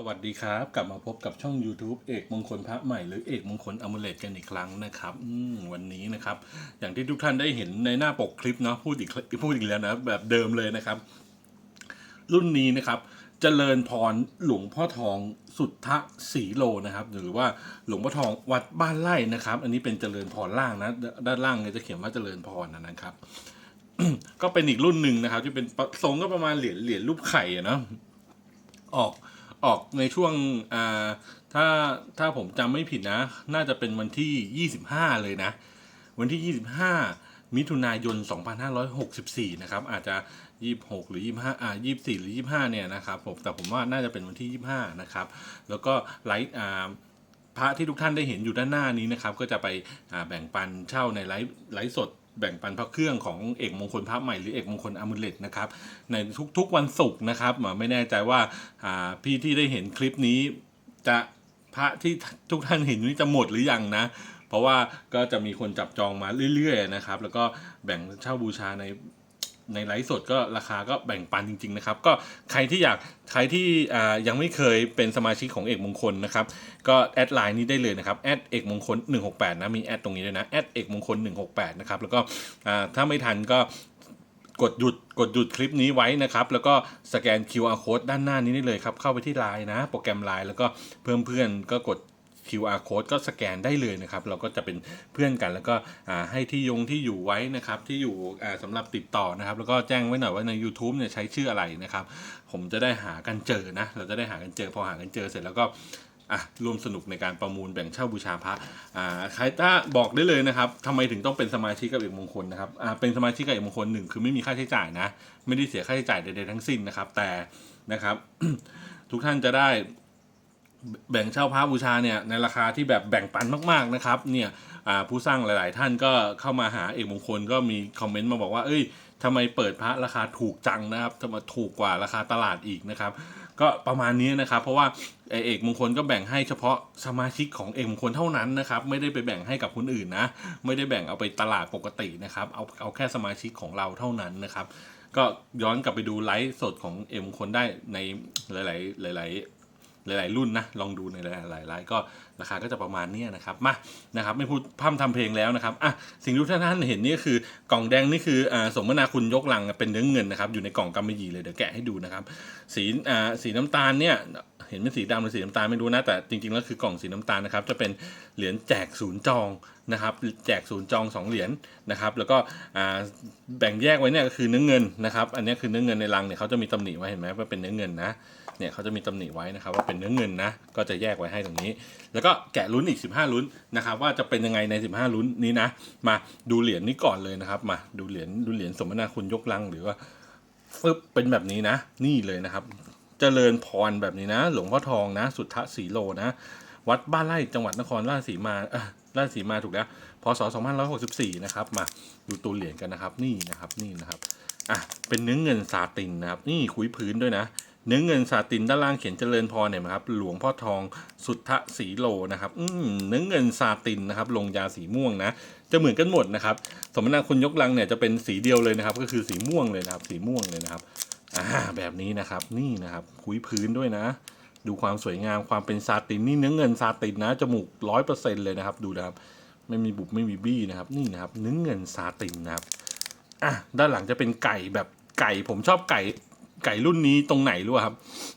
สวัสดีครับ กลับมาพบกับช่อง YouTube เอกมงคลพระใหม่หรือเอกมงคลอมูเลตกันอีกครั้งนะครับวันนี้นะครับ อย่างที่ทุกท่านได้เห็นในหน้าปกคลิปเนาะพูดอีกพูดอีกแล้วนะแบบเดิมเลยนะครับ รุ่นนี้นะครับเจริญพรหลวงพ่อทองสุทธสีโลนะครับ หรือว่าหลวงพ่อทองวัดบ้านไร่นะครับ อันนี้เป็นเจริญพรล่างนะ ด้านล่างเนี่ยจะเขียนว่าเจริญพรนะนะครับ ก็เป็นอีกรุ่นหนึ่งนะครับ ที่เป็นทรงก็ประมาณเหรียญเหรียญรูปไข่อะนะออก ออกในช่วงอ่าถ้าถ้าผมจำไม่ผิดนะ น่าจะเป็นวันที่ 25 เลยนะ วันที่ 25 มิถุนายน 2564 นะครับ อาจจะ 26 หรือ 25 อ่า 24 หรือ 25 เนี่ยนะครับผมแต่ผมว่าน่าจะเป็นวันที่ 25 นะครับ แล้วก็ไลฟ์อ่าพระที่ทุกท่านได้เห็นอยู่ด้านหน้านี้นะครับ ก็จะไปแบ่งปันเช่าในไลฟ์ไลฟ์สด แบ่งปันพระเครื่องของเอกมงคลพระใหม่หรือเอกมงคลอามุเลตนะครับในทุกๆวันศุกร์นะครับไม่แน่ใจว่าอ่าพี่ที่ได้เห็นคลิปนี้จะพระที่ทุกท่านเห็นนี้จะหมดหรือยังนะ เพราะว่าก็จะมีคนจับจองมาเรื่อยๆนะครับ แล้วก็แบ่งเช่าบูชาใน ในไลฟ์สดก็ราคาก็แบ่งปันจริง ๆ นะครับ ก็ใครที่อยากใครที่ยังไม่เคยเป็นสมาชิกของเอกมงคลนะครับ ก็แอดไลน์นี้ได้เลยนะครับแอดเอกมงคล168นะมีแอดตรงนี้ด้วยนะแอดเอกมงคล168นะครับแล้วก็ถ้าไม่ทันก็กดหยุดกดหยุดคลิปนี้ไว้นะครับ แล้วก็สแกน QR code ด้านหน้านี้ได้เลยครับ เข้าไปที่ไลน์นะ โปรแกรมไลน์แล้วก็เพิ่มเพื่อนก็กด QR code ก็สแกนได้เลยนะครับ เราก็จะเป็นเพื่อนกันแล้วก็ให้ที่ยงที่อยู่ไว้นะครับ ที่อยู่อ่าสำหรับติดต่อนะครับ แล้วก็แจ้งไว้หน่อยว่าใน YouTube เนี่ยใช้ชื่ออะไรนะครับ ผมจะได้หากันเจอนะ เราจะได้หากันเจอพอหากันเจอเสร็จแล้วก็อะร่วมสนุกในการประมูลแบ่งเช่าบูชาพระอ่าใครถ้าบอกได้เลยนะครับทำไมถึงต้องเป็นสมาชิกกับเอกมงคลนะครับอ่าเป็นสมาชิกกับเอกมงคลหนึ่งคือไม่มีค่าใช้จ่ายนะ ไม่ได้เสียค่าใช้จ่ายใดๆทั้งสิ้นนะครับ แต่นะครับ ทุกท่านจะได้ แบ่งเช่าพระบูชาเนี่ยในราคาที่แบบแบ่งปันมากๆนะครับเนี่ยผู้สร้างหลาย ๆ ท่านก็เข้ามาหาเอกมงคลก็มีคอมเมนต์มาบอกว่า เอ้ยทำไมเปิดพระราคาถูกจังนะครับทำไมถูกกว่าราคาตลาดอีกนะครับ ก็ประมาณนี้นะครับ เพราะว่าเอกมงคลก็แบ่งให้เฉพาะสมาชิกของเอกมงคลเท่านั้นนะครับ ไม่ได้ไปแบ่งให้กับคนอื่นนะ ไม่ได้แบ่งเอาไปตลาดปกตินะครับ เอาเอาแค่สมาชิกของเราเท่านั้นนะครับ ก็ย้อนกลับไปดูไลฟ์สดของเอกมงคลได้ในหลาย ๆ หลาย ๆ หลาย ๆ รุ่นนะลองดูในหลายๆไลน์ก็ราคาก็จะประมาณเนี้ยนะครับมานะครับไม่พูดพร่ำทำเพลงแล้วนะครับอะสิ่งที่ท่านเห็นนี่คือกล่องแดงนี่คืออ่าสมนาคุณยกลังเป็นเนื้อเงินนะครับอยู่ในกล่องกำมะหยี่เลยเดี๋ยวแกะให้ดูนะครับสีอ่าสีน้ำตาลเนี่ยเห็นเป็นสีดำหรือสีน้ำตาลไม่รู้นะแต่จริง ๆ แล้วคือกล่องสีน้ำตาลนะครับจะเป็นเหรียญแจกศูนย์จองนะครับแจกศูนย์จองสองเหรียญนะครับแล้วก็อ่าแบ่งแยกไว้เนี่ยก็คือเนื้อเงินนะครับอันนี้คือเนื้อเงินในลังเนี่ยเขาจะมีตำหนิไว้เห็นไหมว่าเป็นเนื้อเงินนะ เนี่ยเขาจะมีตำหนิไว้นะครับว่าเป็นเนื้อเงินนะก็จะแยกไว้ให้ตรงนี้ แล้วก็แกะลุ้นอีก 15 ลุ้นนะครับว่าจะเป็นยังไงใน 15 ลุ้นนี้นะ มาดูเหรียญนี้ก่อนเลยนะครับ มาดูเหรียญดูเหรียญสมนาคุณยกลังหรือว่าฟึบเป็นแบบนี้นะ นี่เลยนะครับ เจริญพรแบบนี้นะ หลวงพ่อทองนะ สุทธสีโลนะ วัดบ้านไร่จังหวัดนครราชสีมาราชสีมาถูกแล้วพศ2564นะครับมาดูตัวเหรียญกันนะครับนี่นะครับนี่นะครับอะเป็นเนื้อเงินซาตินนะครับ นี่คุยพื้นด้วยนะ เนื้อเงินซาตินด้านล่างเขียนเจริญพรเนี่ยนะครับหลวงพ่อทองสุทธสีโลนะครับอืมเนื้อเงินซาตินนะครับลงยาสีม่วงนะจะเหมือนกันหมดนะครับสมนาคุณยกลังเนี่ยจะเป็นสีเดียวเลยนะครับ ก็คือสีม่วงเลยนะครับ สีม่วงเลยนะครับอ่าแบบนี้นะครับนี่นะครับคุยพื้นด้วยนะ ดูความสวยงามความเป็นซาตินนี่เนื้อเงินซาตินนะจมูกร้อยเปอร์เซ็นต์เลยนะครับ ดูนะครับไม่มีบุบไม่มีบี้นะครับนี่นะครับเนื้อเงินซาตินนะครับอะด้านหลังจะเป็นไก่แบบไก่ผมชอบไก่ ไก่รุ่นนี้ตรงไหนรู้ครับ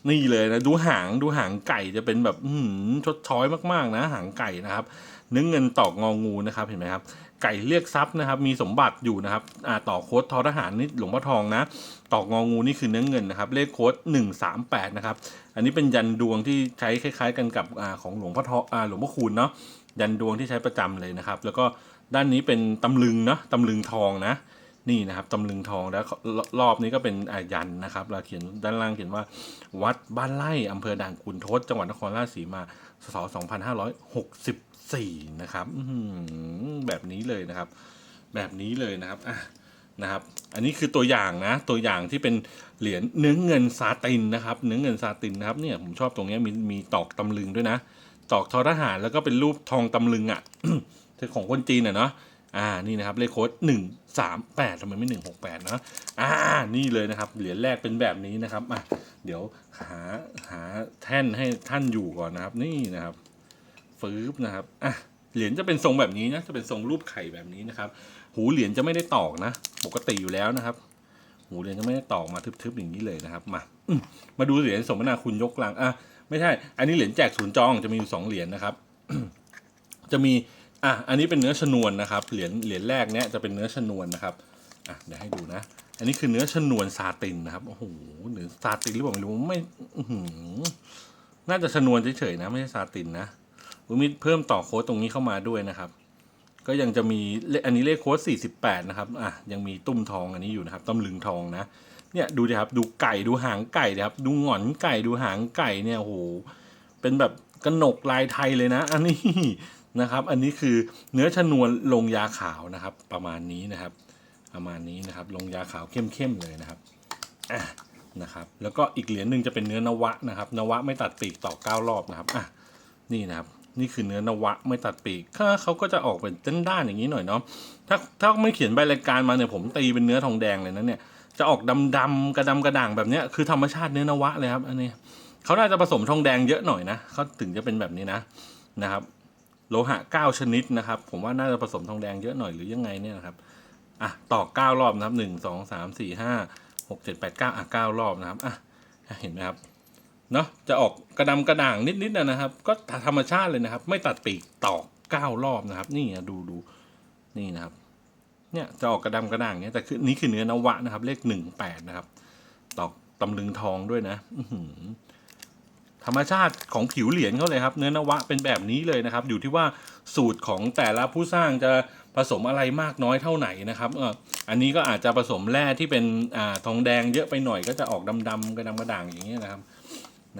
นี่เลยนะดูหางดูหางไก่จะเป็นแบบอืมชดช้อยมากๆ นะ หางไก่นะครับ เนื้อเงินตอกงองูนะครับเห็นไหมครับ ไก่เรียกทรัพย์นะครับ มีสมบัติอยู่นะครับอ่าต่อโค้ดทอทหารนี่หลวงพ่อทองนะตอกงองูนี่คือเนื้อเงินนะครับ เลขโค้ด138นะครับอันนี้เป็นยันดวงที่ใช้คล้าย ๆ กันกับอ่าของหลวงพ่อทองอ่าหลวงพ่อคูณเนาะยันดวงที่ใช้ประจำเลยนะครับ แล้วก็ด้านนี้เป็นตำลึงเนาะตำลึงทองนะ นี่นะครับตำลึงทองแล้วรอบนี้ก็เป็นอายันนะครับเราเขียนด้านล่างเขียนว่า วัดบ้านไร่อำเภอด่านขุนทดจังหวัดนครราชสีมาศ2564 นะครับแบบนี้เลยนะครับ แบบนี้เลยนะครับอะนะครับ อันนี้คือตัวอย่างนะ ตัวอย่างที่เป็นเหรียญเนื้อเงินซาตินนะครับ เนื้อเงินซาตินนะครับเนี่ยผมชอบตรงนี้มีมีตอกตำลึงด้วยนะ ตอกทอทหารแล้วก็เป็นรูปทองตำลึงอะของคนจีนอะเนาะอ่านี่นะครับเลขโค้ดหนึ่ง สามแปดทำไมไม่หนึ่งหกแปดนะอ่านี่เลยนะครับ เหรียญแรกเป็นแบบนี้นะครับอะเดี๋ยวหาหาแท่นให้ท่านอยู่ก่อนนะครับ นี่นะครับฟืบนะครับอะเหรียญจะเป็นทรงแบบนี้นะจะเป็นทรงรูปไข่แบบนี้นะครับ หูเหรียญจะไม่ได้ตอกนะ ปกติอยู่แล้วนะครับ หูเหรียญจะไม่ได้ตอกมาทึบๆอย่างนี้เลยนะครับ มามมาดูเหรียญสมนาคุณยกลางอะไม่ใช่ อันนี้เหรียญแจกศูนย์จองจะมีอยู่สองเหรียญนะครับ จะมี อะอันนี้เป็นเนื้อชนวนนะครับเหรียญเหรียญแรกเนี้ยจะเป็นเนื้อชนวนนะครับอะเดี๋ยวให้ดูนะ อันนี้คือเนื้อชนวนซาตินนะครับโอ้โหหรือซาตินหรือเปล่าไม่รู้ไม่หือน่าจะชนวนเฉยๆนะ ไม่ใช่ซาตินนะผมมีเพิ่มต่อโค้ดตรงนี้เข้ามาด้วยนะครับ ก็ยังจะมีเลอันนี้เลขโค้ด48 นะครับอะยังมีตุ้มทองอันนี้อยู่นะครับตำลึงทองนะเนี่ยดูดิครับดูไก่ดูหางไก่นะครับ ดูหงอนไก่ดูหางไก่เนี่ยโอ้โหเป็นแบบกระหนกลายไทยเลยนะ อันนี้ นะครับ อันนี้คือเนื้อชนวนลงยาขาวนะครับ ประมาณนี้นะครับ ประมาณนี้นะครับ ลงยาขาวเข้มๆเลยนะครับอะนะครับ แล้วก็อีกเหรียญหนึ่งจะเป็นเนื้อนวะนะครับ นวะไม่ตัดปีกต่อเก้ารอบนะครับอะนี่นะครับนี่คือเนื้อนวะไม่ตัดปีกถ้าเขาก็จะออกเป็นด้นด้านอย่างนี้หน่อยเนาะถ้าถ้าไม่เขียนใบรายการมาเนี่ยผมตีเป็นเนื้อทองแดงเลยนะเนี่ยจะออกดำๆกระดำกระด่างแบบเนี้ยคือธรรมชาติเนื้อนวะเลยครับอันนี้เขาน่าจะผสมทองแดงเยอะหน่อยนะเขาถึงจะเป็นแบบนี้นะนะครับ โลหะเก้าชนิดนะครับ ผมว่าน่าจะผสมทองแดงเยอะหน่อยหรือยังไงเนี่ยนะครับอะต่อเก้ารอบนะครับหนึ่งสองสามสี่ห้าหกเจ็ดแปดเก้าอะเก้ารอบนะครับอะเห็นไหมครับเนาะจะออกกระดำกระด่างนิดๆนะนะครับ ก็ธรรมชาติเลยนะครับ ไม่ตัดปีกต่อเก้ารอบนะครับ นี่อะดูดูนี่นะครับเนี่ยจะออกกระดำกระด่างเนี่ยแต่คือนี่คือเนื้อนวะนะครับ เลขหนึ่งแปดนะครับ ตอกตำลึงทองด้วยนะอื ธรรมชาติของผิวเหรียญเขาเลยครับ เนื้อนวะเป็นแบบนี้เลยนะครับ อยู่ที่ว่าสูตรของแต่ละผู้สร้างจะผสมอะไรมากน้อยเท่าไหนนะครับเอออันนี้ก็อาจจะผสมแร่ที่เป็นอ่าทองแดงเยอะไปหน่อยก็จะออกดำๆกระดำกระด่างอย่างเงี้ยนะครับ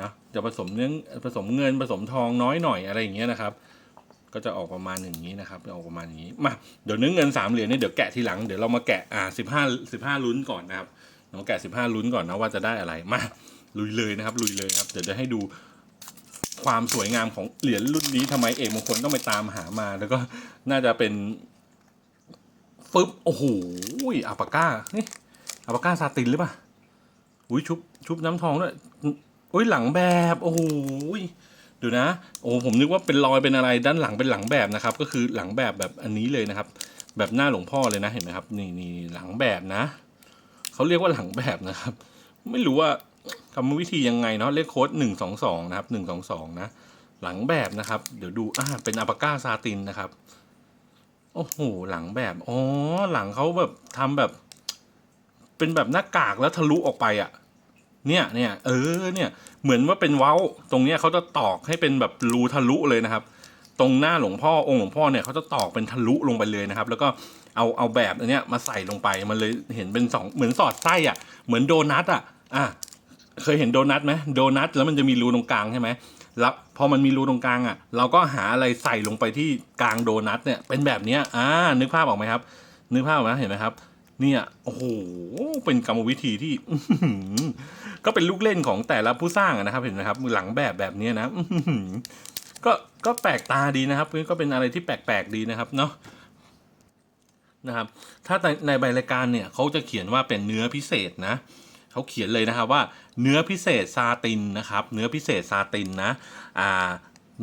นะจะผสมเนื้อผสมเงินผสมทองน้อยหน่อยอะไรอย่างเงี้ยนะครับก็จะออกประมาณอย่างนี้นะครับจะออกประมาณอย่างนี้มาเดี๋ยวเนื้อเงินสามเหรียญนี่เดี๋ยวแกะทีหลังเดี๋ยวเรามาแกะอ่าสิบห้าสิบห้าลุ้นก่อนนะครับเราแกะสิบห้าลุ้นก่อนนะว่าจะได้อะไรมา ลุยเลยนะครับ ลุยเลยครับ เดี๋ยวจะให้ดูความสวยงามของเหรียญรุ่นนี้ทำไมเอกมงคลต้องไปตามหามา แล้วก็น่าจะเป็นฟึบโอ้โหอัปาก้านี่อัปาก้าซาตินหรือเปล่าอุ้ยชุบชุบน้ำทองด้วยอุ้ยหลังแบบโอ้โหดูนะ โอ้ผมนึกว่าเป็นรอยเป็นอะไรด้านหลังเป็นหลังแบบนะครับ ก็คือหลังแบบแบบอันนี้เลยนะครับ แบบหน้าหลวงพ่อเลยนะเห็นไหมครับ นี่นี่หลังแบบนะเขาเรียกว่าหลังแบบนะครับ ไม่รู้ว่า กรรมวิธียังไงเนาะเลขโค้ดหนึ่งสองสองนะครับหนึ่งสองสองนะ หลังแบบนะครับ เดี๋ยวดูอ่าเป็นอัปาก้าซาตินนะครับ โอ้โหหลังแบบอ๋อหลังเขาแบบทำแบบ เป็นแบบหน้ากากแล้วทะลุออกไปอะ เนี่ยเนี่ยเออเนี่ย เหมือนว่าเป็นเว้า ตรงเนี้ยเขาจะตอกให้เป็นแบบรูทะลุเลยนะครับ ตรงหน้าหลวงพ่อองค์หลวงพ่อเนี่ยเขาจะตอกเป็นทะลุลงไปเลยนะครับ แล้วก็เอาเอาแบบอันเนี้ยมาใส่ลงไปมันเลยเห็นเป็นสองเหมือนสอดไส้อะ เหมือนโดนัทอะอะ เคยเห็นโดนัทไหมโดนัทแล้วมันจะมีรูตรงกลางใช่ไหมแล้วพอมันมีรูตรงกลางอะ เราก็หาอะไรใส่ลงไปที่กลางโดนัทเนี่ยเป็นแบบเนี้ยอ่านึกภาพออกไหมครับ นึกภาพออกไหมเห็นไหมครับ เนี่ยโอ้โหเป็นกรรมวิธีที่ก็เป็นลูกเล่นของแต่ละผู้สร้างนะครับ เห็นไหมครับหลังแบบแบบนี้นะก็ก็แปลกตาดีนะครับก็เป็นอะไรที่แปลกๆดีนะครับเนาะนะครับ ถ้าในในใบรายการเนี่ยเขาจะเขียนว่าเป็นเนื้อพิเศษนะ เขาเขียนเลยนะครับว่าเนื้อพิเศษซาตินนะครับเนื้อพิเศษซาตินนะอ่า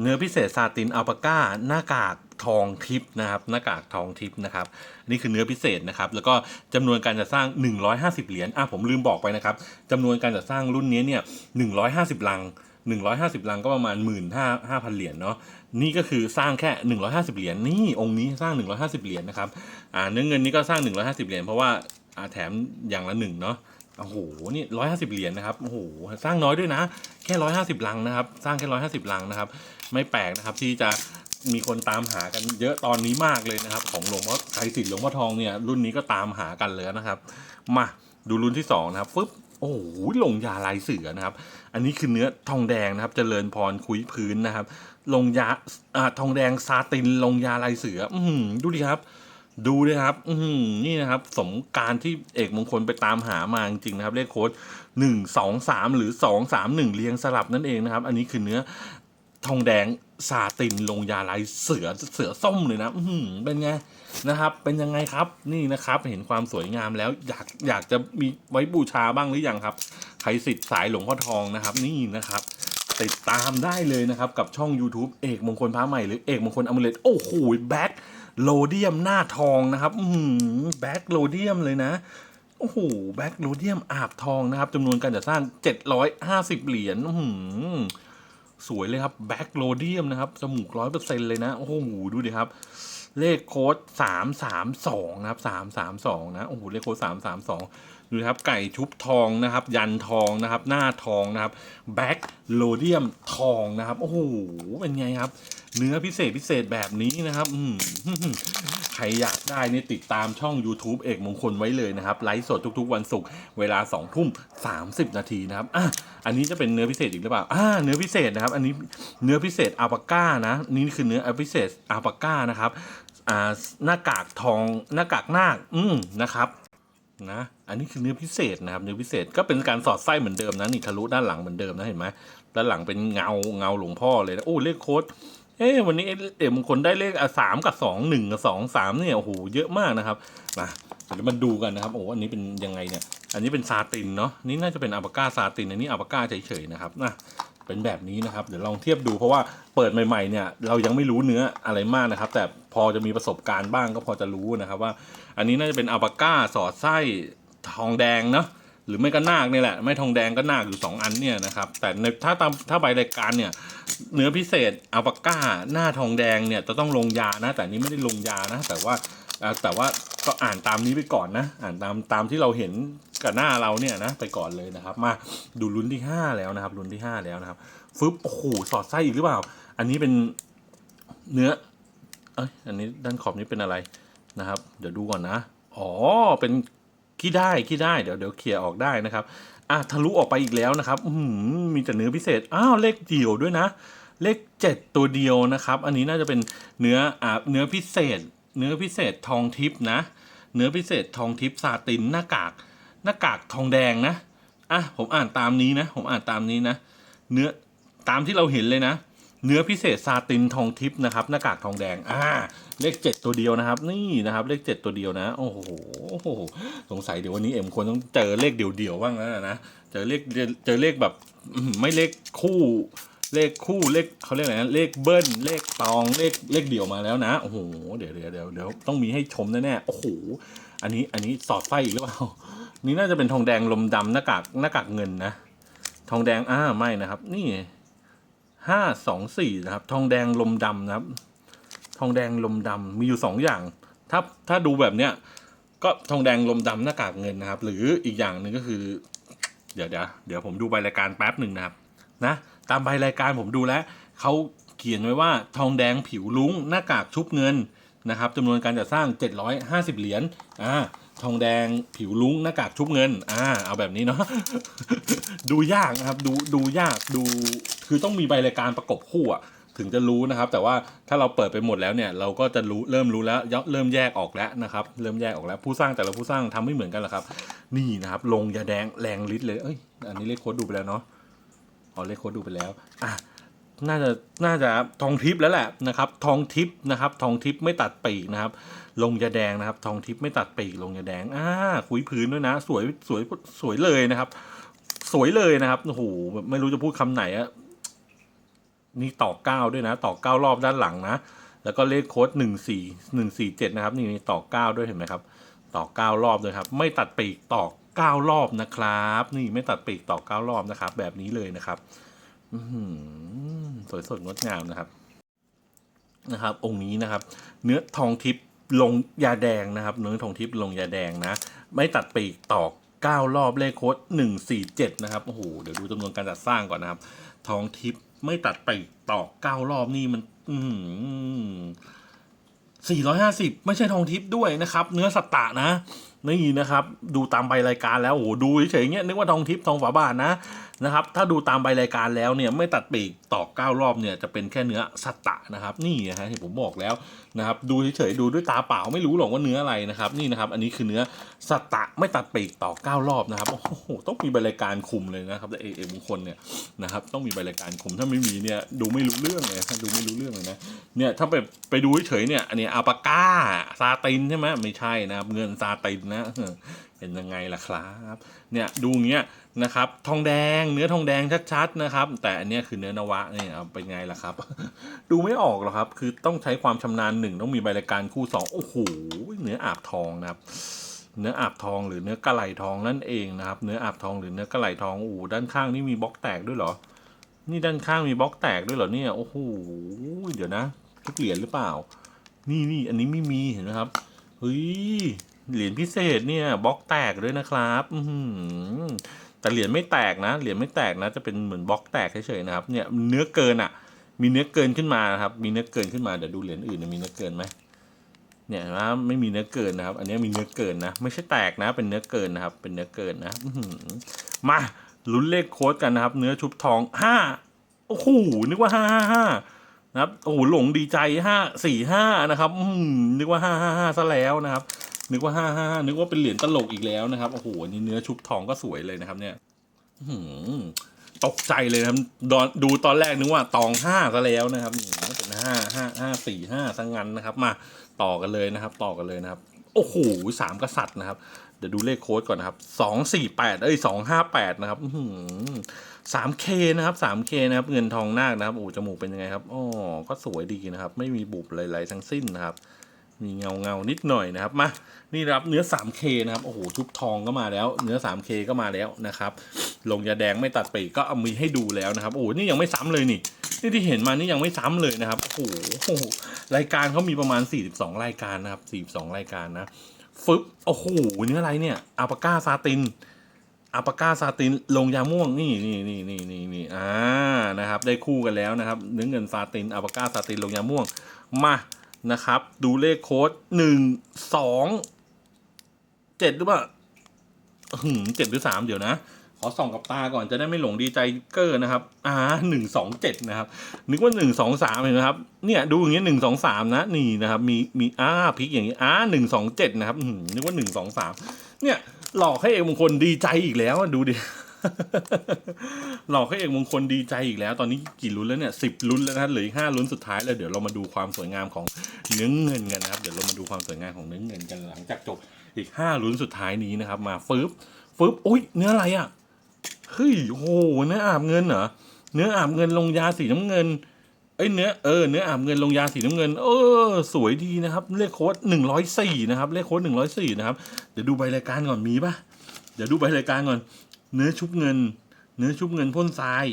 เนื้อพิเศษซาตินอัลปาก้าหน้ากากทองทิพนะครับหน้ากากทองทิพนะครับนี่คือเนื้อพิเศษนะครับแล้วก็จำนวนการจัดสร้าง 150 เหรียญอะผมลืมบอกไปนะครับจำนวนการจัดสร้างรุ่นนี้เนี่ย150 ลัง 150 ลังก็ประมาณ 1 5 0 0 0 เหรียญเนาะนี่ก็คือสร้างแค่ 150 เหรียญนี่องค์นี้สร้าง 150 เหรียญนะครับอ่าเนื้อเงินนี่ก็สร้าง 150 เหรียญเพราะว่าอ่าแถมอย่างละหนึ่งเนาะ โอ้โห นี่ร้อยห้าสิบเหรียญนะครับ โอ้โห สร้างน้อยด้วยนะ แค่ร้อยห้าสิบลังนะครับ สร้างแค่ร้อยห้าสิบลังนะครับ ไม่แปลกนะครับที่จะมีคนตามหากันเยอะตอนนี้มากเลยนะครับ ของหลวงพ่อไทยสิทธิ์หลวงพ่อทองเนี่ยรุ่นนี้ก็ตามหากันเลยนะครับ มาดูรุ่นที่สองนะครับฟึบโอ้โหลงยาลายเสือนะครับ อันนี้คือเนื้อทองแดงนะครับเจริญพรคุยพื้นนะครับ ลงยาอ่าทองแดงซาตินลงยาลายเสือ อือหือดูดิครับ ดูเลยครับ อืนี่นะครับ สมการที่เอกมงคลไปตามหามาจริงๆนะครับ เลขโค้ดหนึ่งสองสามหรือสองสามหนึ่งเรียงสลับนั่นเองนะครับ อันนี้คือเนื้อทองแดงซาตินลงยาลายเสือเสือส้มเลยนะอืเป็นไงนะครับ เป็นยังไงครับนี่นะครับ เห็นความสวยงามแล้วอยากอยากจะมีไว้บูชาบ้างหรือยังครับใครสิทธิ์สายหลวงพ่อทองนะครับ นี่นะครับติดตามได้เลยนะครับ กับช่อง YouTube เอกมงคลพระใหม่หรือเอกมงคลอมเลตโอ้โหแบ็ค โลเดียมหน้าทองนะครับอืแบ็คโลเดียมเลยนะโอ้โหแบ็คโลเดียมอาบทองนะครับจำนวนการจัดสร้าง 750 เหรียญอื้อหือสวยเลยครับแบ็คโลเดียมนะครับจมูกร้อยเปอร์เซ็นเลยนะ โอ้โห ดูดิครับ เลขโค้ดสามสามสองนะครับสามสามสองนะ โอ้โห เลขโค้ดสามสามสองดูนะครับ ไก่ชุบทองนะครับ ยันทองนะครับ หน้าทองนะครับแบ็คโลเดียมทองนะครับ โอ้โห เป็นไงครับ เนื้อพิเศษพิเศษแบบนี้นะครับ อืใครอยากได้นี่ติดตามช่อง YouTube เอกมงคลไว้เลยนะครับ ไลฟ์สดทุกๆ วันศุกร์เวลา2ทุ่ม30 นาทีนะครับอะอันนี้จะเป็นเนื้อพิเศษอีกหรือเปล่าอ่าเนื้อพิเศษนะครับ อันนี้เนื้อพิเศษอัลปาก้านะ นี่คือเนื้อพิเศษอัลปาก้านะครับอ่าหน้ากากทองหน้ากากนาคอืมนะครับนะอันนี้คือเนื้อพิเศษนะครับเนื้อพิเศษก็เป็นการสอดไส้เหมือนเดิมนะนี่ทะลุด้านหลังเหมือนเดิมนะเห็นไหมด้านหลังเป็นเงาเงาหลวงพ่อเลยนะโอ้เลขโค้ด เอ้วันนี้เอ็มงคลได้เลขสามกับสองหนึ่งกับสองสามเนี่ยโอ้โหเยอะมากนะครับมาเดี๋ยวมาดูกันนะครับโอ้อันนี้เป็นยังไงเนี่ย อันนี้เป็นซาตินเนาะนี่น่าจะเป็นอัลปาก้าซาตินอันนี้อัลปาก้าเฉยๆนะครับนะเป็นแบบนี้นะครับเดี๋ยวลองเทียบดูเพราะว่าเปิดใหม่ๆเนี่ยเรายังไม่รู้เนื้ออะไรมากนะครับ แต่พอจะมีประสบการณ์บ้างก็พอจะรู้นะครับว่า อันนี้น่าจะเป็นอัลปาก้าสอดไส้ทองแดงเนาะหรือไม่ก็นาคนี่แหละ ไม่ทองแดงก็นาคอยู่สองอันเนี่ยนะครับแต่ในถ้าตามถ้าใบรายการเนี่ย เนื้อพิเศษอัลปาก้าหน้าทองแดงเนี่ยจะต้องลงยานะ แต่นี้ไม่ได้ลงยานะ แต่ว่าแต่ว่าก็อ่านตามนี้ไปก่อนนะ อ่านตามตามที่เราเห็นกับหน้าเราเนี่ยนะไปก่อนเลยนะครับ มาดูลุ้นที่ 5 แล้วนะครับลุ้นที่ 5 แล้วนะครับฟึบโอ้โหสอดไส้อีกหรือเปล่า อันนี้เป็นเนื้อเอ้ยอันนี้ด้านขอบนี้เป็นอะไรนะครับ เดี๋ยวดูก่อนนะ อ๋อเป็นขี้ได้ขี้ได้เดี๋ยวเดี๋ยวเคลียร์ออกได้นะครับ อะทะลุออกไปอีกแล้วนะครับมมีแต่เนื้อพิเศษอ้าวเลขเดี่ยวด้วยนะ เลขเจ็ดตัวเดียวนะครับ อันนี้น่าจะเป็นเนื้ออ่าเนื้อพิเศษ เนื้อพิเศษทองทิพนะ เนื้อพิเศษทองทิพซาตินหน้ากาก หน้ากากทองแดงนะอะผมอ่านตามนี้นะ ผมอ่านตามนี้นะ เนื้อตามที่เราเห็นเลยนะ เนื้อพิเศษซาตินทองทิพย์นะครับหน้ากากทองแดงอ่าเลขเจ็ดตัวเดียวนะครับ นี่นะครับ เลขเจ็ดตัวเดียวนะ โอ้โหสงสัยเดี๋ยววันนี้เอ็มควรต้องเจอเลขเดี่ยวๆบ้างแล้วนะเจอเลขเจอเลขแบบไม่เลขคู่เลขคู่เลขเขาเรียกอะไรนะเลขเบิ้ลเลขตองเลขเลขเดี่ยวมาแล้วนะโอ้โหเดี๋ยวเดี๋ยวเดี๋ยวเดี๋ยวต้องมีให้ชมแน่ๆโอ้โหอันนี้อันนี้สอดไส้อีกหรือเปล่านี่น่าจะเป็นทองแดงลมดำหน้ากากหน้ากากเงินนะ ทองแดงอ่าไม่นะครับ นี่ ห้าสองสี่นะครับ ทองแดงลมดำนะครับ ทองแดงลมดำมีอยู่สองอย่าง ถ้าถ้าดูแบบเนี้ยก็ทองแดงลมดำหน้ากากเงินนะครับ หรืออีกอย่างหนึ่งก็คือ เดี๋ยวเดี๋ยวเดี๋ยวผมดูใบรายการแป๊บหนึ่งนะครับ นะ ตามใบรายการผมดูแล้วเขาเขียนไว้ว่าทองแดงผิวลุ้งหน้ากากชุบเงินนะครับจำนวนการจัดสร้าง 750 เหรียญอ่าทองแดงผิวลุ้งหน้ากากชุบเงินอ่าเอาแบบนี้เนาะดูยากนะครับ ดูดูยากดู คือต้องมีใบรายการประกบคู่อะถึงจะรู้นะครับ แต่ว่าถ้าเราเปิดไปหมดแล้วเนี่ย เราก็จะรู้เริ่มรู้แล้วเริ่มแยกออกแล้วนะครับ เริ่มแยกออกแล้ว ผู้สร้างแต่ละผู้สร้างทำไม่เหมือนกันหรอครับ นี่นะครับ ลงยาแดงแรงฤทธิ์เลยเอ้ยอันนี้เลขโค้ดดูไปแล้วเนาะอ๋อเลขโค้ดดูไปแล้วอะน่าจะน่าจะทองทิพย์แล้วแหละนะครับ ทองทิพย์นะครับ ทองทิพย์ไม่ตัดปีกนะครับ ลงยาแดงนะครับ ทองทิพย์ไม่ตัดปีกลงยาแดงอ่าคุยพื้นด้วยนะ สวยสวยสวยเลยนะครับ สวยเลยนะครับโอ้โหแบบไม่รู้จะพูดคำไหนอะ นี่ต่อเก้าด้วยนะ ต่อเก้ารอบด้านหลังนะ แล้วก็เลขโค้ดหนึ่งสี่หนึ่งสี่เจ็ดนะครับ นี่ต่อเก้าด้วยเห็นไหมครับ ต่อเก้ารอบเลยครับ ไม่ตัดปีกต่อเก้ารอบนะครับ นี่ไม่ตัดปีกต่อเก้ารอบนะครับ แบบนี้เลยนะครับอื้อหือสวยสดงดงามนะครับ นะครับ องค์นี้นะครับ เนื้อทองทิพย์ลงยาแดงนะครับ เนื้อทองทิพย์ลงยาแดงนะ ไม่ตัดปีกต่อเก้ารอบเลขโค้ดหนึ่งสี่เจ็ดนะครับ โอ้โห เดี๋ยวดูจำนวนการจัดสร้างก่อนนะครับ ทองทิพย์ ไม่ตัดไปต่อเก้ารอบนี่มันอืสี่ร้อยห้าสิบไม่ใช่ทองทิพย์ด้วยนะครับ เนื้อสัตตะนะนี่นะครับ ดูตามใบรายการแล้วโอ้โหดูเฉยๆเงี้ยนึกว่าทองทิพย์ทองฝาบาทนะ นะครับ ถ้าดูตามใบรายการแล้วเนี่ยไม่ตัดปีกต่อเก้ารอบเนี่ยจะเป็นแค่เนื้อสัตตะนะครับ นี่นะฮะที่ผมบอกแล้วนะครับ ดูเฉยๆดูด้วยตาเปล่าไม่รู้หรอกว่าเนื้ออะไรนะครับ นี่นะครับ อันนี้คือเนื้อสัตตะไม่ตัดปีกต่อเก้ารอบนะครับโอ้โหต้องมีใบรายการคุมเลยนะครับเอเอมงคลเนี่ยนะครับ ต้องมีใบรายการคุมถ้าไม่มีเนี่ยดูไม่รู้เรื่องเลยดูไม่รู้เรื่องเลยนะเนี่ยถ้าไปไปดูเฉยๆเนี่ยอันนี้อัปาก้าซาตินใช่ไหมไม่ใช่นะครับเงินซาตินนะ เป็นยังไงล่ะครับเนี่ยดูอย่างเงี้ยนะครับทองแดงเนื้อทองแดงชัดๆนะครับ แต่อันนี้คือเนื้อนวะนี่เอาเป็นไงล่ะครับ ดูไม่ออกหรอกครับ คือต้องใช้ความชำนาญหนึ่งต้องมีใบรายการคู่สองโอ้โหเนื้ออาบทองนะครับเนื้ออาบทองหรือเนื้อกระไหลทองนั่นเองนะครับ เนื้ออาบทองหรือเนื้อกระไหลทองโอ้ด้านข้างนี่มีบล็อกแตกด้วยเหรอ นี่ด้านข้างมีบล็อกแตกด้วยเหรอเนี่ยโอ้โหเดี๋ยวนะทุกเหรียญหรือเปล่า นี่นี่อันนี้ไม่มีเห็นไหมครับเฮ้ย เหรียญพิเศษเนี่ยบล็อกแตกด้วยนะครับอืแต่เหรียญไม่แตกนะเหรียญไม่แตกนะจะเป็นเหมือนบล็อกแตกเฉยๆนะครับเนี่ยเนื้อเกินอะ มีเนื้อเกินขึ้นมานะครับ มีเนื้อเกินขึ้นมาเดี๋ยวดูเหรียญอื่นนะมีเนื้อเกินไหมเนี่ยนไหมไม่มีเนื้อเกินนะครับ อันนี้มีเนื้อเกินนะ ไม่ใช่แตกนะ เป็นเนื้อเกินนะครับ เป็นเนื้อเกินนะมาลุ้นเลขโค้ดกันนะครับ เนื้อชุบทองห้าโอ้โหนึกว่าห้าห้าห้านะครับโอ้โหหลงดีใจห้าสี่ห้านะครับนึกว่าห้าห้าห้าซะแล้วนะครับ นึกว่าห้าห้านึกว่าเป็นเหรียญตลกอีกแล้วนะครับ โอ้โห นี่เนื้อชุบทองก็สวยเลยนะครับ เนี่ยตกใจเลยนะครับดดูตอนแรกนึกว่าตองห้าซะแล้วนะครับนี่เป็นห้าห้าห้าสี่ห้าซะงั้นนะครับ มาต่อกันเลยนะครับ ต่อกันเลยนะครับ โอ้โหสามกษัตริย์นะครับ เดี๋ยวดูเลขโค้ดก่อนนะครับสองสี่แปดเอ้ยสองห้าแปดนะครับสามเคนะครับสามเคนะครับ เงินทองนาคนะครับโอ้จมูกเป็นยังไงครับอ๋อก็สวยดีนะครับ ไม่มีบุบอะไรๆทั้งสิ้นนะครับ มีเงาเงานิดหน่อยนะครับมานี่รับเนื้อ 3K นะครับโอ้โหชุบทองก็มาแล้ว เนื้อ 3K ก็มาแล้วนะครับลงยาแดงไม่ตัดปีกก็เอามีให้ดูแล้วนะครับโอ้โหนี่ยังไม่ซ้ำเลยนี่นี่ที่เห็นมานี่ยังไม่ซ้ำเลยนะครับโอ้โหรายการเขามีประมาณ 42 รายการนะครับ42 รายการนะฟึบโอ้โหเนื้ออะไรเนี่ยอัปาก้าซาตินอัปาก้าซาตินลงยาม่วงนี่นี่นี่นี่นี่นี่อ่านะครับ ได้คู่กันแล้วนะครับเนื้อเงินซาตินอัปาก้าซาตินลงยาม่วงมา นะครับ ดูเลขโค้ดหนึ่งสองเจ็ดหรือเปล่าหืมเจ็ดหรือสามเดี๋ยวนะ ขอส่องกับตาก่อนจะได้ไม่หลงดีใจเกอร์นะครับ อ่าหนึ่งสองเจ็ดนะครับ นึกว่าหนึ่งสองสามเห็นไหมครับ เนี่ยดูอย่างเงี้ยหนึ่งสองสามนะนี่นะครับ มีมีอ่าพลิกอย่างงี้อ่าหนึ่งสองเจ็ดนะครับหืมนึกว่าหนึ่งสองสามเนี่ยหลอกให้เอกมงคลดีใจอีกแล้วดูดิ หลอกให้เอกมงคลดีใจอีกแล้ว ตอนนี้กี่ลุ้นแล้วเนี่ยสิบลุ้นแล้วนะเหลืออีกห้าลุ้นสุดท้ายแล้วเดี๋ยวเรามาดูความสวยงามของเนื้อเงินกันนะครับเดี๋ยวเรามาดูความสวยงามของเนื้อเงินกันหลังจากจบอีกห้าลุ้นสุดท้ายนี้นะครับ มาฟึบฟึบอุ้ยเนื้ออะไรอะเฮ้ยโอ้โหเนื้ออาบเงินเหรอเนื้ออาบเงินลงยาสีน้ำเงินเอ้ยเนื้อเออเนื้ออาบเงินลงยาสีน้ำเงิน เออ สวยดีนะครับ เลขโค้ดหนึ่งร้อยสี่นะครับ เลขโค้ดหนึ่งร้อยสี่นะครับ เดี๋ยวดูใบรายการก่อนมีปะเดี๋ยวดูใบรายการก่อน เนื้อชุบเงิน เนื้อชุบเงินพ่นทราย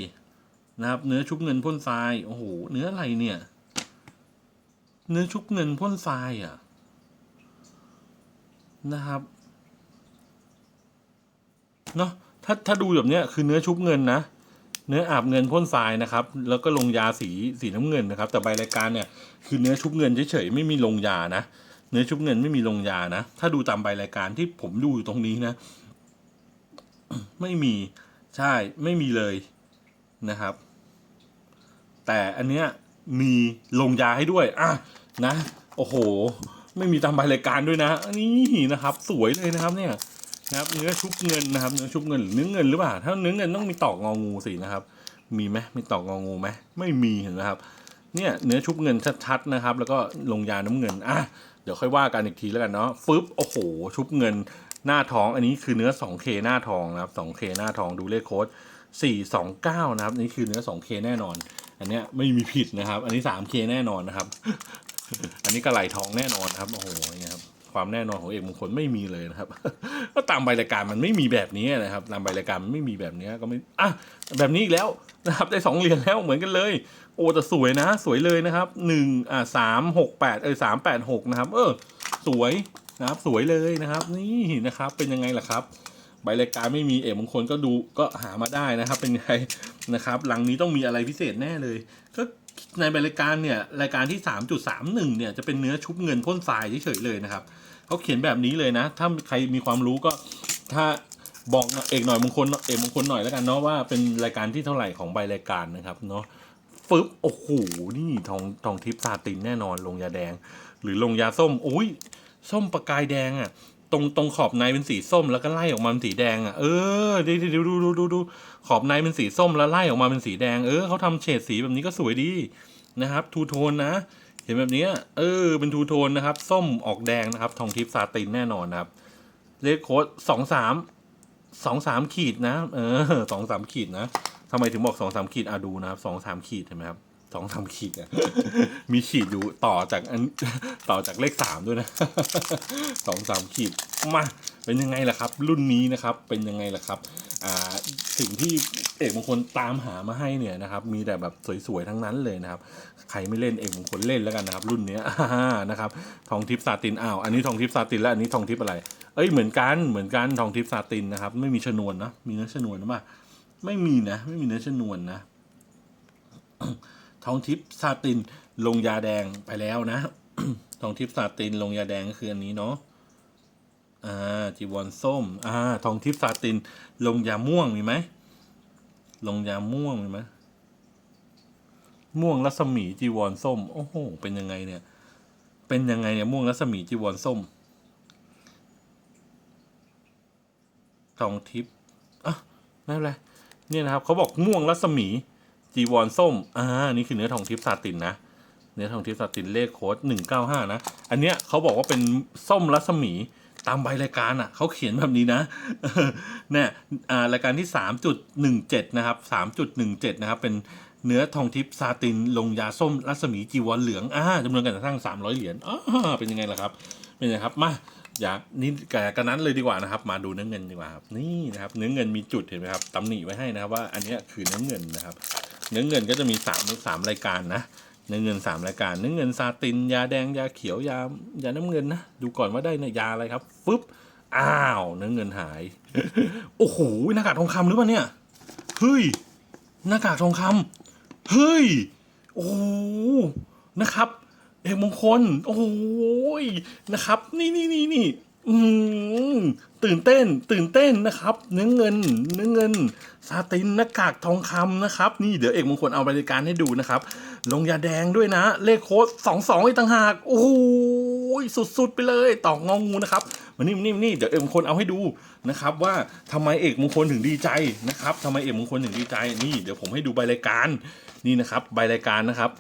นะครับ เนื้อชุบเงินพ่นทรายโอ้โหเนื้ออะไรเนี่ย เนื้อชุบเงินพ่นทรายอะ นะครับเนาะถ้าถ้าดูแบบเนี้ยคือเนื้อชุบเงินนะเนื้ออาบเงินพ่นทรายนะครับ แล้วก็ลงยาสีสีน้ำเงินนะครับ แต่ใบรายการเนี่ยคือเนื้อชุบเงินเฉยๆไม่มีลงยานะเนื้อชุบเงินไม่มีลงยานะ ถ้าดูตามใบรายการที่ผมดูอยู่ตรงนี้นะ ไม่มีใช่ไม่มีเลยนะครับ แต่อันเนี้ยมีลงยาให้ด้วยอะนะ โอ้โห ไม่มีตามใบรายการด้วยนะนี่นะครับ สวยเลยนะครับเนี่ยนะครับเนื้อชุบเงินนะครับเนื้อชุบเงินหรือเนื้อเงินหรือเปล่าถ้าเนื้อเงินต้องมีตอกงองูสินะครับ มีไหมมีตอกงองูไหมไม่มีเห็นไหมครับ เนี่ยเนื้อชุบเงินชัดๆนะครับ แล้วก็ลงยาน้ำเงินอะเดี๋ยวค่อยว่ากันอีกทีแล้วกันเนาะฟึบโอ้โห ชุบเงิน หน้าท้องอันนี้คือเนื้อ 2K หน้าทองนะครับ 2K หน้าทองดูเลขโค้ด429 นะครับ นี่คือเนื้อ 2K แน่นอน อันเนี้ยไม่มีผิดนะครับ อันนี้ 3K แน่นอนนะครับ อันนี้กระไหลทองแน่นอนครับ โอ้โหเนี่ยครับ ความแน่นอนของเอกมงคลไม่มีเลยนะครับ ก็ตามใบรายการมันไม่มีแบบนี้นะครับ ตามใบรายการมันไม่มีแบบนี้ก็ไม่ อะ แบบนี้อีกแล้วนะครับ ได้สองเหรียญแล้วเหมือนกันเลย โอ้แต่สวยนะ สวยเลยนะครับหนึ่งอ่าสามหกแปดเออสามแปดหกนะครับ เออ สวย นะครับสวยเลยนะครับ นี่นะครับเป็นยังไงล่ะครับ ใบรายการไม่มีเอกมงคลก็ดูก็หามาได้นะครับ เป็นไงนะครับหลังนี้ต้องมีอะไรพิเศษแน่เลย ก็ในใบรายการเนี่ยรายการที่ 3.31 เนี่ยจะเป็นเนื้อชุบเงินพ่นทรายเฉยๆเลยนะครับเขาเขียนแบบนี้เลยนะ ถ้าใครมีความรู้ก็ถ้าบอกเอกหน่อยมงคลเอกมงคลหน่อยแล้วกันเนาะว่าเป็นรายการที่เท่าไหร่ของใบรายการนะครับเนาะฟึบโอ้โหนี่ทองทองทิพย์ซาตินแน่นอนลงยาแดง หรือลงยาส้มโอ้ย ส้มประกายแดงอะตรงตรงขอบในเป็นสีส้มแล้วก็ไล่ออกมาเป็นสีแดงอะเออดูดูดูดูดูดูขอบในเป็นสีส้มแล้วไล่ออกมาเป็นสีแดงเออเขาทำเฉดสีแบบนี้ก็สวยดีนะครับทูโทนนะ เห็นแบบนี้เออเป็นทูโทนนะครับ ส้มออกแดงนะครับ ทองทิพย์ซาตินแน่นอนนะครับเลขโค้ดสองสามสองสามขีดนะ เออสองสามขีดนะทำไมถึงบอกสองสามขีดอะดูนะครับสองสามขีดเห็นไหมครับ สองสามขีดอะมีขีดอยู่ต่อจากอันต่อจากเลขสามด้วยนะสองสามขีดมาเป็นยังไงล่ะครับ รุ่นนี้นะครับเป็นยังไงล่ะครับอ่าสิ่งที่เอกมงคลตามหามาให้เนี่ยนะครับ มีแต่แบบสวยๆทั้งนั้นเลยนะครับ ใครไม่เล่นเอกมงคลเล่นแล้วกันนะครับ รุ่นนี้นะครับทองทิพซาตินอ้าวอันนี้ทองทิพซาตินแล้วอันนี้ทองทิพอะไร เอ้ยเหมือนกันเหมือนกันทองทิพซาตินนะครับ ไม่มีชนวนนะมีเนื้อชนวนหรือเปล่าไม่มีนะ ไม่มีเนื้อชนวนนะ ทองทิพย์ซาตินลงยาแดงไปแล้วนะ ทองทิพย์ซาตินลงยาแดงก็คืออันนี้เนาะอ่าจีวรส้มอ่าทองทิพย์ซาตินลงยาม่วงมีไหมลงยาม่วงมีไหมม่วงรัศมีจีวรส้ม โอ้โห เป็นยังไงเนี่ย เป็นยังไงเนี่ยม่วงรัศมีจีวรส้ม ทองทิพย์อะไม่เป็นไรเนี่ยนะครับเขาบอกม่วงรัศมี จีวรส้ม อ่า นี่คือเนื้อทองทิพย์ซาตินนะ เนื้อทองทิพย์ซาตินเลขโค้ดหนึ่งเก้าห้านะ อันเนี้ยเขาบอกว่าเป็นส้มรัศมีตามใบรายการอะเขาเขียนแบบนี้นะเนี่ยอ่ารายการที่สามจุดหนึ่งเจ็ดนะครับสามจุดหนึ่งเจ็ดนะครับ เป็นเนื้อทองทิพย์ซาติน ลงยาส้มรัศมีจีวรเหลืองอ่าจำนวนการจัดสร้างสามร้อยเหรียญอ่าเป็นยังไงล่ะครับ เป็นยังไงครับ มา อยากนี่แกกันนั้นเลยดีกว่านะครับ มาดูเนื้อเงินดีกว่าครับ นี่นะครับ เนื้อเงินมีจุดเห็นไหมครับตำหนิไว้ให้นะครับว่าอันนี้คือเนื้อเงินนะครับ เนื้อเงินก็จะมีสามสามรายการนะเนื้อเงินสามรายการ เนื้อเงินซาติน ยาแดง ยาเขียว ยายาน้ำเงินนะ ดูก่อนว่าได้เนี่ยยาอะไรครับ ฟึบ อ้าว เนื้อเงินหาย โอ้โห หน้ากากทองคำหรือเปล่าเนี่ย เฮ้ย หน้ากากทองคำเฮ้ย โอ้โหนะครับ เอกมงคล โอ้ยนะครับ นี่นี่นี่นี่ อืมตื่นเต้น ตื่นเต้นนะครับ เนื้อเงิน เนื้อเงินซาตินหน้ากากทองคำนะครับ นี่เดี๋ยวเอกมงคลเอาบริการให้ดูนะครับ ลงยาแดงด้วยนะ เลขโค้ดสองสองอีกต่างหาก โอ้โหสุดๆไปเลยตอกงองูนะครับมานี่มานี่มานี่เดี๋ยวเอกมงคลเอาให้ดูนะครับ ว่าทำไมเอกมงคลถึงดีใจนะครับทำไมเอกมงคลถึงดีใจนี่เดี๋ยวผมให้ดูใบรายการนี่นะครับ ใบรายการนะครับ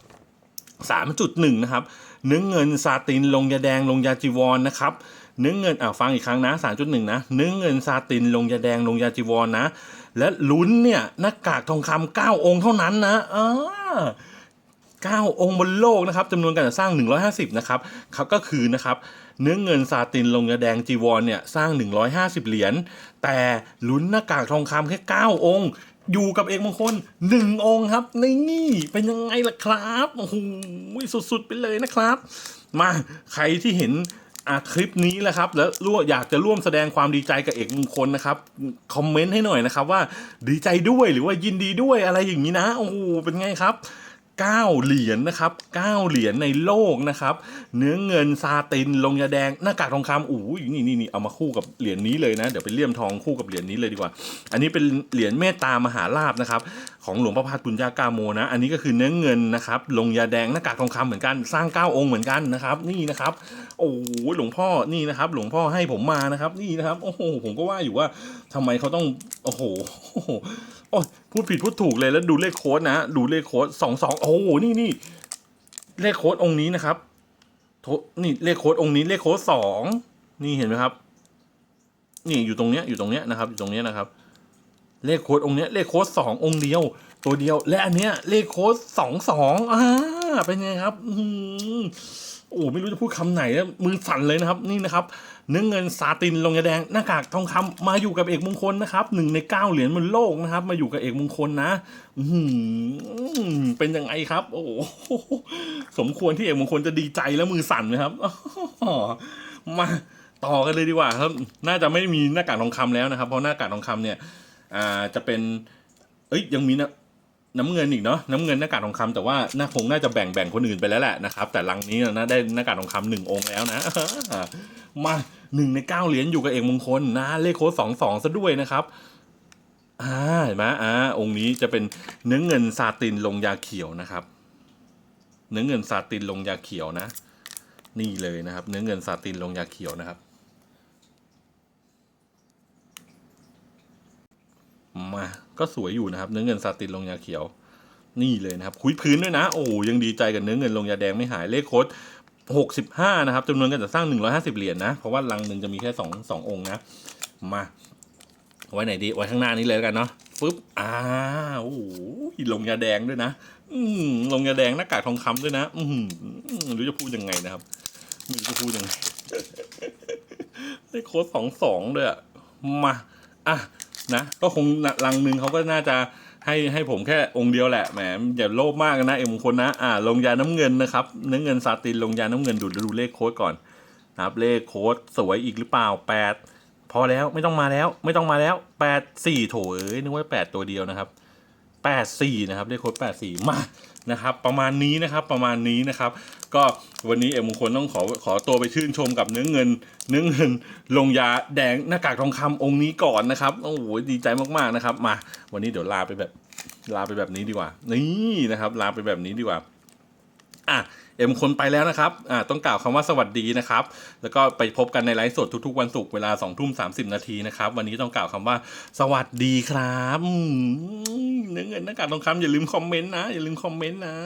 สามจุดหนึ่งนะครับเนื้อเงินซาตินลงยาแดงลงยาจีวรนะครับ เนื้อเงินอ่าฟังอีกครั้งนะสามจุดหนึ่งนะเนื้อเงินซาติน ลงยาแดงลงยาจีวรนะ และลุ้นเนี่ยหน้ากากทองคำเก้าองค์เท่านั้นนะอ่าเก้าองค์บนโลกนะครับจำนวนการสร้าง 150 นะครับครับก็คือนะครับเนื้อเงินซาตินลงยาแดงจีวรเนี่ยสร้าง 150 เหรียญแต่ลุ้นหน้ากากทองคำแค่ 9 องค์ อยู่กับเอกมงคลหนึ่งองค์ครับนี่เป็นยังไงล่ะครับโอ้โหสุดๆไปเลยนะครับ มาใครที่เห็น อะคลิปนี้แหละครับ แล้วร่วอยากจะร่วมแสดงความดีใจกับเอกมงคลนะครับคอมเมนต์ให้หน่อยนะครับ ว่าดีใจด้วยหรือว่ายินดีด้วยอะไรอย่างนี้นะโอ้โหเป็นไงครับ9 เหรียญนะครับ 9 เหรียญในโลกนะครับ เนื้อเงินซาติน ลงยาแดง หน้ากากทองคำอู้ยนี่นี่นี่เอามาคู่กับเหรียญนี้เลยนะ เดี๋ยวไปเลี่ยมทองคู่กับเหรียญนี้เลยดีกว่า อันนี้เป็นเหรียญเมตตามหาลาบนะครับ ของหลวงพ่อพัดปุญญากาโมนะ อันนี้ก็คือเนื้อเงินนะครับ ลงยาแดงหน้ากากทองคำเหมือนกัน สร้าง 9 องค์เหมือนกันนะครับ นี่นะครับ โอ้หลวงพ่อ นี่นะครับ หลวงพ่อให้ผมมานะครับ นี่นะครับ โอ้โห ผมก็ว่าอยู่ว่าทำไมเขาต้อง โอ้โห โอ้พูดผิดพูดถูกเลย แล้วดูเลขโค้ดนะ ดูเลขโค้ดสองสองโอ้โห นี่นี่ เลขโค้ดองค์นี้นะครับ นี่เลขโค้ดองค์นี้ เลขโค้ดสอง นี่เห็นไหมครับ นี่อยู่ตรงเนี้ย อยู่ตรงเนี้ยนะครับ อยู่ตรงเนี้ยนะครับ เลขโค้ดองค์เนี้ยเลขโค้ดสององค์เดียว ตัวเดียว และอันเนี้ยเลขโค้ดสองสองอ่าเป็นไงครับอืมโอ้ไม่รู้จะพูดคำไหนแล้วมือสั่นเลยนะครับ นี่นะครับ เนื้อเงินซาตินลงยาแดงหน้ากากทองคำมาอยู่กับเอกมงคลนะครับหนึ่งในเก้าเหรียญบนโลกนะครับ มาอยู่กับเอกมงคลนะอืมเป็นยังไงครับ โอ้สมควรที่เอกมงคลจะดีใจแล้วมือสั่นไหมครับมาต่อกันเลยดีกว่าครับ น่าจะไม่มีหน้ากากทองคำแล้วนะครับ เพราะหน้ากากทองคำเนี่ย อ่าจะเป็น เอ้ยยังมีนะน้ำเงินอีกเนาะน้ำเงินหน้ากากทองคำแต่ว่าน่าคงน่าจะแบ่งแบ่งคนอื่นไปแล้วแหละนะครับ แต่ลังนี้นะได้หน้ากากทองคำหนึ่งองค์แล้วนะมาหนึ่งในเก้าเหรียญอยู่กับเอกมงคลนะเลขโค้ดสองสองซะด้วยนะครับอ่าเห็นไหมอ่าองค์นี้จะเป็นเนื้อเงินซาตินลงยาเขียวนะครับ เนื้อเงินซาตินลงยาเขียวนะ นี่เลยนะครับ เนื้อเงินซาตินลงยาเขียวนะครับ มาก็สวยอยู่นะครับ เนื้อเงินซาตินลงยาเขียว นี่เลยนะครับ คุยพื้นด้วยนะ โอ้ยังดีใจกับเนื้อเงินลงยาแดงไม่หายเลขโค้ดหกสิบห้านะครับจำนวนการจัดสร้างหนึ่งร้อยห้าสิบเหรียญนะ เพราะว่าลังหนึ่งจะมีแค่สองสององค์นะ มา ไว้ไหนดี ไว้ข้างหน้านี้เลยแล้วกันเนาะปึ๊บอ่าโอ้โหลงยาแดงด้วยนะ อืมลงยาแดงหน้ากากทองคำด้วยนะ อืมรู้จะพูดยังไงนะครับไม่รู้จะพูดยังไงได้โค้ดสองสองด้วยอะมา อะ นะ ก็คงลังหนึ่งเขาก็น่าจะให้ให้ผมแค่องค์เดียวแหละแหมอย่าโลภมากนะเอ็มงคลนะอ่าลงยาน้ำเงินนะครับเนื้อเงินซาตินลงยาน้ำเงินดูดูเลขโค้ดก่อนนะครับเลขโค้ดสวยอีกหรือเปล่าแปดพอแล้วไม่ต้องมาแล้ว ไม่ต้องมาแล้วแปดสี่โถเอ้ยนึกว่าแปดตัวเดียวนะครับแปดสี่นะครับเลขโค้ดแปดสี่มา นะครับ ประมาณนี้นะครับประมาณนี้นะครับ ก็วันนี้เอ็มงคลต้องขอขอตัวไปชื่นชมกับเนื้อเงิน เนื้อเงิน ลงยาแดงหน้ากากทองคำองค์นี้ก่อนนะครับโอ้โหดีใจมากๆนะครับ มา วันนี้เดี๋ยวลาไปแบบลาไปแบบนี้ดีกว่า นี่นะครับ ลาไปแบบนี้ดีกว่าอะ เอ็มคนไปแล้วนะครับอ่าต้องกล่าวคำว่าสวัสดีนะครับ แล้วก็ไปพบกันในไลฟ์สดทุกๆวันศุกร์เวลา2องทุ่มสานาทีนะครับ วันนี้ต้องกล่าวคำว่าสวัสดีครับเนื้อเงินหน้ากากทองคำอย่าลืมคอมเมนต์นะ อย่าลืมคอมเมนต์นะ